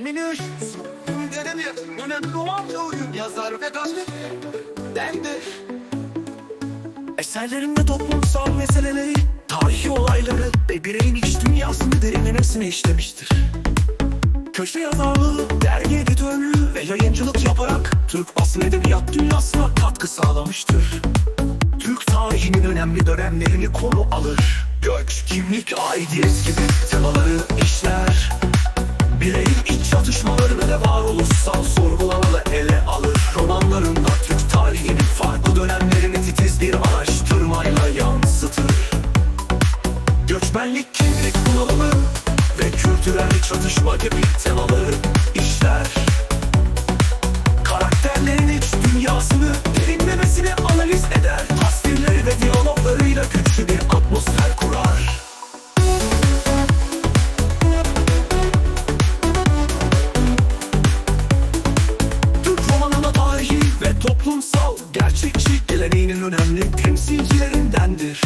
Emine Dedemi önemli olan oyun yazar ve gazetedendir. Eserlerinde toplumsal meseleleri, tarihi olayları ve bireyin iç dünyasını derinlemesine işlemiştir. Köşe yazarlığı, dergi editörlüğü ve yayıncılık yaparak Türk basın edebiyat dünyasına katkı sağlamıştır. Türk tarihinin önemli dönemlerini konu alır. Göç, kimlik, aidiyet gibi temaları işler. Varoluşsal sorgulamaları ele alır. Romanlarında Türk tarihinin farklı dönemlerini titiz bir araştırmayla yansıtır. Göçmenlik, kimlik bunalımı ve kültürel çatışma gibi temaları toplumsal gerçekçi geleneğinin önemli temsilcilerindendir.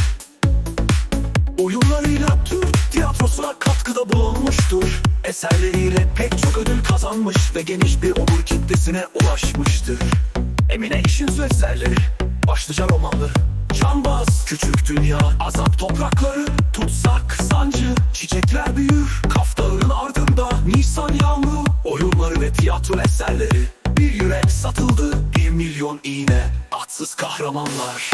Oyunlarıyla Türk tiyatrosuna katkıda bulunmuştur. Eserleriyle pek çok ödül kazanmış ve geniş bir omur kitlesine ulaşmıştır. Emine İşin eserleri, başlıca romanları, Canbaz, Küçük Dünya, Azap Toprakları, Tutsak, Sancı, Çiçekler Büyür, Kafdağın ardında, Nisan Yağmuru, oyunları ve tiyatro eserleri, Bir Yürek Satıldı, Milyon İğne, Atsız Kahramanlar.